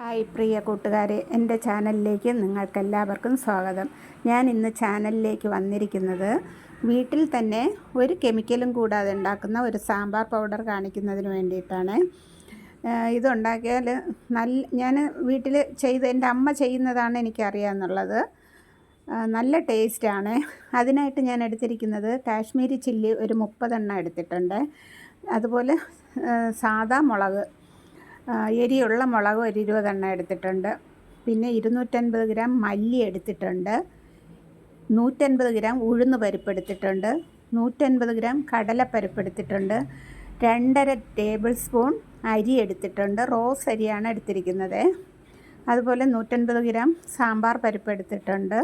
Hi പ്രിയ കൂട്ടുകാരെ എന്റെ ചാനലിലേക്ക് നിങ്ങൾക്കെല്ലാവർക്കും സ്വാഗതം. ഞാൻ ഇന്ന് ചാനലിലേക്ക് വന്നിരിക്കുന്നത് വീട്ടിൽ തന്നെ ഒരു കെമിക്കലും കൂടാതെ ഉണ്ടാക്കുന്ന ഒരു സാമ്പാർ പൗഡർ കാണിക്കുന്നതിന് വേണ്ടിയിട്ടാണ്. ഇതുണ്ടാക്കിയാൽ നല്ല ഞാൻ വീട്ടിൽ ചെയ്ത് എന്റെ അമ്മ ചെയ്യുന്നതാണ് എനിക്കറിയാമെന്നുള്ളത് നല്ല ടേസ്റ്റാണ്. അതിനായിട്ട് ഞാൻ എടുത്തിരിക്കുന്നത് കാശ്മീരി ചില്ലി ഒരു മുപ്പതെണ്ണം എടുത്തിട്ടുണ്ട്. അതുപോലെ സാദാ മുളക് എരിയുള്ള മുളക് ഒരു ഇരുപതെണ്ണം എടുത്തിട്ടുണ്ട്. പിന്നെ ഇരുന്നൂറ്റൻപത് ഗ്രാം മല്ലി എടുത്തിട്ടുണ്ട്. നൂറ്റൻപത് ഗ്രാം ഉഴുന്ന് പരിപ്പ് എടുത്തിട്ടുണ്ട്. നൂറ്റൻപത് ഗ്രാം കടലപ്പരിപ്പ് എടുത്തിട്ടുണ്ട്. രണ്ടര ടേബിൾ സ്പൂൺ അരി എടുത്തിട്ടുണ്ട്. റോസ് അരിയാണ് എടുത്തിരിക്കുന്നത്. അതുപോലെ നൂറ്റൻപത് ഗ്രാം സാമ്പാർ പരിപ്പ് എടുത്തിട്ടുണ്ട്.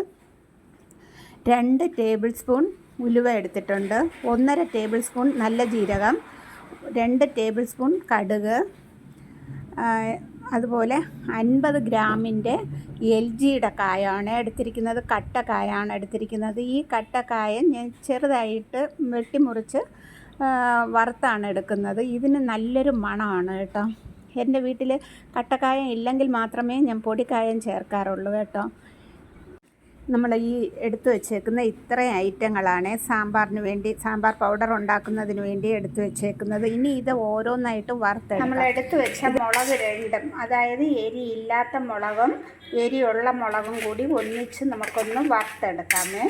രണ്ട് ടേബിൾ സ്പൂൺ ഉലുവ എടുത്തിട്ടുണ്ട്. ഒന്നര ടേബിൾ സ്പൂൺ നല്ല ജീരകം. രണ്ട് ടേബിൾ സ്പൂൺ കടുക്. അതുപോലെ അൻപത് ഗ്രാമിന്റെ എൽ ജിയുടെ കായാണ് എടുത്തിരിക്കുന്നത് കട്ടക്കായാണ് എടുത്തിരിക്കുന്നത്. ഈ കട്ടക്കായ ഞാൻ ചെറുതായിട്ട് വെട്ടിമുറിച്ച് വറുത്താണ് എടുക്കുന്നത്. ഇതിന് നല്ലൊരു മണമാണ് കേട്ടോ. എന്റെ വീട്ടിൽ കട്ടക്കായം ഇല്ലെങ്കിൽ മാത്രമേ ഞാൻ പൊടിക്കായം ചേർക്കാറുള്ളൂ കേട്ടോ. നമ്മൾ ഈ എടുത്തു വച്ചേക്കുന്ന ഇത്രയും ഐറ്റങ്ങളാണ് സാമ്പാറിന് വേണ്ടി സാമ്പാർ പൗഡർ ഉണ്ടാക്കുന്നതിന് വേണ്ടി എടുത്തു വെച്ചേക്കുന്നത്. ഇനി ഇത് ഓരോന്നായിട്ട് വറുത്ത് നമ്മൾ എടുത്തു വെച്ച മുളക് രണ്ടും അതായത് എരി ഇല്ലാത്ത മുളകും എരിയുള്ള മുളകും കൂടി ഒന്നിച്ച് നമുക്കൊന്ന് വറുത്തെടുക്കാമേ.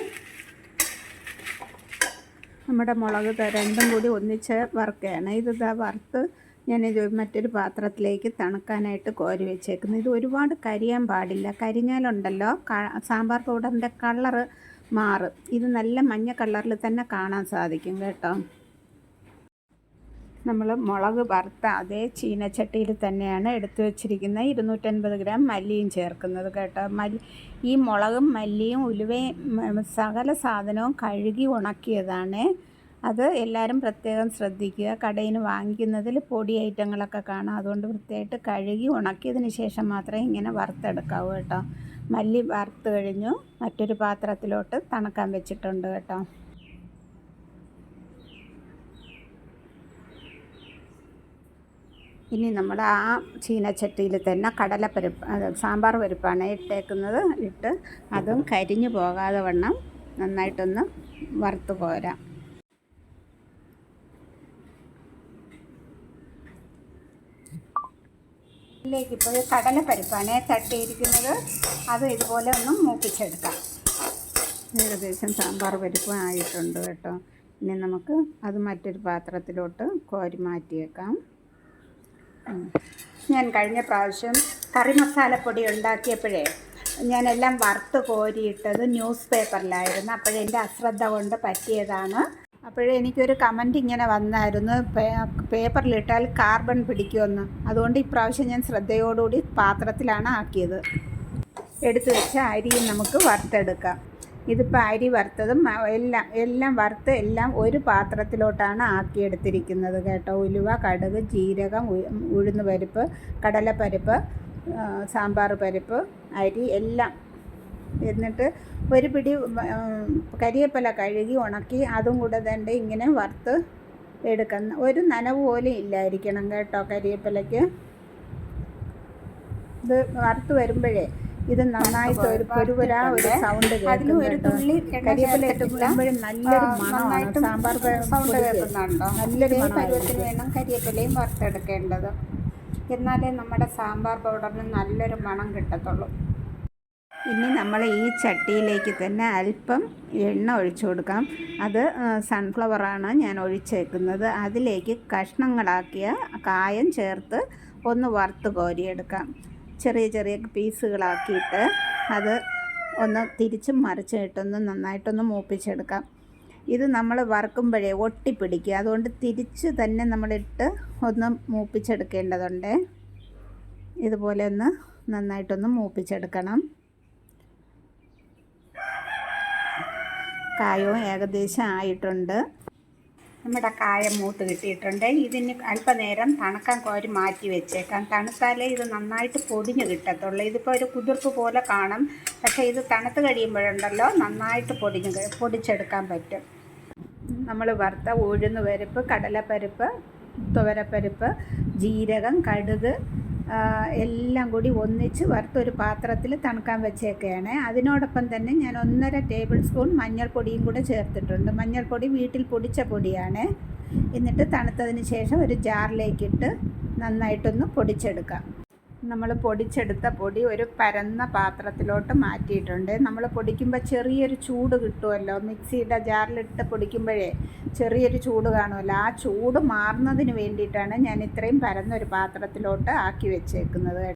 നമ്മുടെ മുളക് രണ്ടും കൂടി ഒന്നിച്ച് വറുക്കുകയാണ്. ഇതാ വറുത്ത് ഞാനിത് മറ്റൊരു പാത്രത്തിലേക്ക് തണുക്കാനായിട്ട് കോരി വെച്ചേക്കുന്നു. ഇത് ഒരുപാട് കരിയാൻ പാടില്ല. കരിഞ്ഞാലുണ്ടല്ലോ. സാമ്പാർ പൗഡറിന്റെ കളറ് മാറും. ഇത് നല്ല മഞ്ഞ കളറിൽ തന്നെ കാണാൻ സാധിക്കും കേട്ടോ. നമ്മൾ മുളക് വറുത്ത അതേ ചീനച്ചട്ടിയിൽ തന്നെയാണ് എടുത്തു വച്ചിരിക്കുന്നത്. ഇരുന്നൂറ്റൻപത് ഗ്രാം മല്ലിയും ചേർക്കുന്നത് കേട്ടോ. മല്ലി ഈ മുളകും മല്ലിയും ഉലുവയും സകല സാധനവും കഴുകി ഉണക്കിയതാണ്. അത് എല്ലാവരും പ്രത്യേകം ശ്രദ്ധിക്കുക. കടയിൽ നിന്ന് വാങ്ങിക്കുന്നതിൽ പൊടി ഐറ്റങ്ങളൊക്കെ കാണാം. അതുകൊണ്ട് വൃത്തിയായിട്ട് കഴുകി ഉണക്കിയതിന് ശേഷം മാത്രമേ ഇങ്ങനെ വറുത്തെടുക്കാവൂ കേട്ടോ. മല്ലി വറുത്ത് കഴിഞ്ഞു. മറ്റൊരു പാത്രത്തിലോട്ട് തണുക്കാൻ വെച്ചിട്ടുണ്ട് കേട്ടോ. ഇനി നമ്മൾ ആ ചീനച്ചട്ടിയിൽ തന്നെ കടലപ്പരിപ്പ് സാമ്പാർ പരിപ്പാണ് ഇട്ടേക്കുന്നത്. ഇട്ട് അതും കരിഞ്ഞു പോകാതെ വണ്ണം നന്നായിട്ടൊന്ന് വറുത്ത് പോരാം ഇതിലേക്ക് ഇപ്പോൾ കടലപ്പരിപ്പാണ് തട്ടിയിരിക്കുന്നത് അത് ഇതുപോലെ ഒന്ന് മൂപ്പിച്ചെടുക്കാം. ഏകദേശം സാമ്പാർ പരിപ്പ് ആയിട്ടുണ്ട് കേട്ടോ. ഇനി നമുക്ക് അത് മറ്റൊരു പാത്രത്തിലോട്ട് കോരി മാറ്റിയേക്കാം. ഞാൻ കഴിഞ്ഞ പ്രാവശ്യം കറി മസാലപ്പൊടി ഉണ്ടാക്കിയപ്പോഴേ ഞാനെല്ലാം വറുത്ത് കോരിയിട്ടത് ന്യൂസ് പേപ്പറിലായിരുന്നു. അപ്പോഴെന്റെ അശ്രദ്ധ കൊണ്ട് പറ്റിയതാണ്. അപ്പോഴേ എനിക്കൊരു കമന്റ് ഇങ്ങനെ വന്നായിരുന്നു. പേപ്പറിലിട്ടാൽ കാർബൺ പിടിക്കുമെന്ന്. അതുകൊണ്ട് ഇപ്രാവശ്യം ഞാൻ ശ്രദ്ധയോടുകൂടി പാത്രത്തിലാണ് ആക്കിയത്. എടുത്തു വെച്ച അരിയും നമുക്ക് വറുത്തെടുക്കാം. ഇതിപ്പോൾ അരി വറുത്തതും എല്ലാം എല്ലാം വറുത്ത് എല്ലാം ഒരു പാത്രത്തിലോട്ടാണ് ആക്കിയെടുത്തിരിക്കുന്നത് കേട്ടോ. ഉലുവ കടുക് ജീരകം ഉഴുന്ന് പരിപ്പ് കടലപ്പരിപ്പ് സാമ്പാർ പരിപ്പ് അരി എല്ലാം എന്നിട്ട് ഒരു പിടി കരിയപ്പല കഴുകി ഉണക്കി അതും കൂടെ തന്നെ ഇങ്ങനെ വറുത്ത് എടുക്കുന്ന ഒരു നനവ് പോലും ഇല്ലായിരിക്കണം കേട്ടോ കരിയേപ്പിലയ്ക്ക്. ഇത് വറുത്ത് വരുമ്പോഴേ ഇത് നന്നായിട്ട് ഒരു പൊരുപുര ഒരു സൗണ്ട് കരിയപ്പലും ഇട്ട് നല്ലൊരു മണമായിട്ട് മണമാണ്. സാമ്പാർ സൗണ്ട്. കേൾക്കുന്നുണ്ടോ? നല്ലൊരു പരുവത്തിന് വേണം കരിയപ്പലയും വറുത്തെടുക്കേണ്ടത്. എന്നാലേ നമ്മുടെ സാമ്പാർ പൗഡറിന് നല്ലൊരു മണം കിട്ടത്തുള്ളൂ. ഇനി നമ്മൾ ഈ ചട്ടിയിലേക്ക് തന്നെ അല്പം എണ്ണ ഒഴിച്ചു കൊടുക്കാം. അത് സൺഫ്ലവറാണ് ഞാൻ ഒഴിച്ചേക്കുന്നത്. അതിലേക്ക് കഷ്ണങ്ങളാക്കിയ കായം ചേർത്ത് ഒന്ന് വറുത്ത് കോരിയെടുക്കാം. ചെറിയ ചെറിയ പീസുകളാക്കിയിട്ട് അത് ഒന്ന് തിരിച്ചും മറിച്ചിട്ടൊന്ന് നന്നായിട്ടൊന്ന് മൂപ്പിച്ചെടുക്കാം. ഇത് നമ്മൾ വറുക്കുമ്പോഴേ ഒട്ടിപ്പിടിക്കുക അതുകൊണ്ട് തിരിച്ച് തന്നെ നമ്മളിട്ട് ഒന്ന് മൂപ്പിച്ചെടുക്കേണ്ടതുണ്ട്. ഇതുപോലെ ഒന്ന് നന്നായിട്ടൊന്ന് മൂപ്പിച്ചെടുക്കണം. കായവും ഏകദേശം ആയിട്ടുണ്ട്. നമ്മുടെ കായ മൂത്ത് കിട്ടിയിട്ടുണ്ട്. ഇതിന് അല്പനേരം തണുക്കാൻ കോരി മാറ്റി വെച്ചേക്കാം. തണുത്താലേ ഇത് നന്നായിട്ട് പൊടിഞ്ഞ് കിട്ടത്തുള്ളൂ. ഇതിപ്പോൾ ഒരു കുതിർപ്പ് പോലെ കാണും. പക്ഷേ ഇത് തണുത്ത് കഴിയുമ്പോഴുണ്ടല്ലോ നന്നായിട്ട് പൊടിഞ്ഞ് പൊടിച്ചെടുക്കാൻ പറ്റും. നമ്മൾ വറുത്ത ഉഴുന്ന് പരിപ്പ് കടലപ്പരിപ്പ് തുവരപ്പരിപ്പ് ജീരകം കടുക് എല്ലാം കൂടി ഒന്നിച്ച് വറുത്തൊരു പാത്രത്തിൽ തണുക്കാൻ വെച്ചേക്കുകയാണ് അതിനോടൊപ്പം തന്നെ ഞാൻ ഒന്നര ടേബിൾ സ്പൂൺ മഞ്ഞൾപ്പൊടിയും കൂടെ ചേർത്തിട്ടുണ്ട്. മഞ്ഞൾപ്പൊടി വീട്ടിൽ പൊടിച്ച പൊടിയാണ്. എന്നിട്ട് തണുത്തതിന് ശേഷം ഒരു ജാറിലേക്കിട്ട് നന്നായിട്ടൊന്ന് പൊടിച്ചെടുക്കാം. നമ്മൾ പൊടിച്ചെടുത്ത പൊടി ഒരു പരന്ന പാത്രത്തിലോട്ട് മാറ്റിയിട്ടുണ്ട്. നമ്മൾ പൊടിക്കുമ്പോൾ ചെറിയൊരു ചൂട് കിട്ടുമല്ലോ മിക്സിയുടെ ജാറിലിട്ട് പൊടിക്കുമ്പോഴേ ചെറിയൊരു ചൂട് കാണുമല്ലോ ആ ചൂട് മാറുന്നതിന് വേണ്ടിയിട്ടാണ് ഞാൻ ഇത്രയും പരന്നൊരു പാത്രത്തിലോട്ട് ആക്കി വെച്ചേക്കുന്നത്.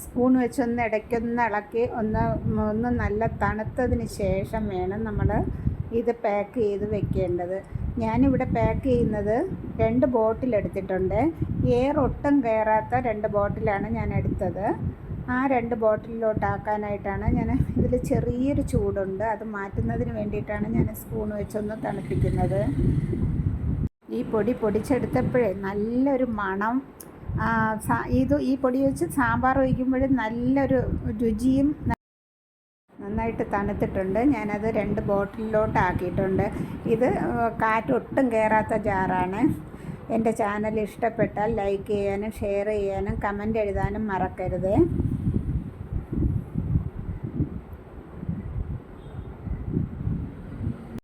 സ്പൂൺ വെച്ചൊന്ന് ഇടയ്ക്കൊന്ന് ഇളക്കി ഒന്ന് ഒന്ന് നല്ല തണുത്തതിന് ശേഷം വേണം നമ്മൾ ഇത് പാക്ക് ചെയ്ത് വെക്കേണ്ടത്. ഞാനിവിടെ പാക്ക് ചെയ്യുന്നത് രണ്ട് ബോട്ടിൽ എടുത്തിട്ടുണ്ട്. എയർ ഒട്ടും കയറാത്ത രണ്ട് ബോട്ടിലാണ് ഞാൻ എടുത്തത്. ആ രണ്ട് ബോട്ടിലോട്ടാക്കാനായിട്ടാണ് ഞാൻ ഇതിൽ ചെറിയൊരു ചൂടുണ്ട്. അത് മാറ്റുന്നതിന് വേണ്ടിയിട്ടാണ് ഞാൻ സ്പൂൺ വെച്ചൊന്ന് തണുപ്പിക്കുന്നത്. ഈ പൊടി പൊടിച്ചെടുത്തപ്പോഴേ നല്ലൊരു മണം. ഇത് ഈ പൊടി വെച്ച് സാമ്പാർ ഒഴിക്കുമ്പോഴും നല്ലൊരു രുചിയും നന്നായിട്ട് തണുത്തിട്ടുണ്ട്. ഞാനത് രണ്ട് ബോട്ടിലിലോട്ട് ആക്കിയിട്ടുണ്ട് ഇത് കാറ്റ് ഒട്ടും കയറാത്ത ജാറാണ്. എന്റെ ചാനൽ ഇഷ്ടപ്പെട്ടാൽ ലൈക്ക് ചെയ്യാനും ഷെയർ ചെയ്യാനും കമന്റ് എഴുതാനും മറക്കരുത്.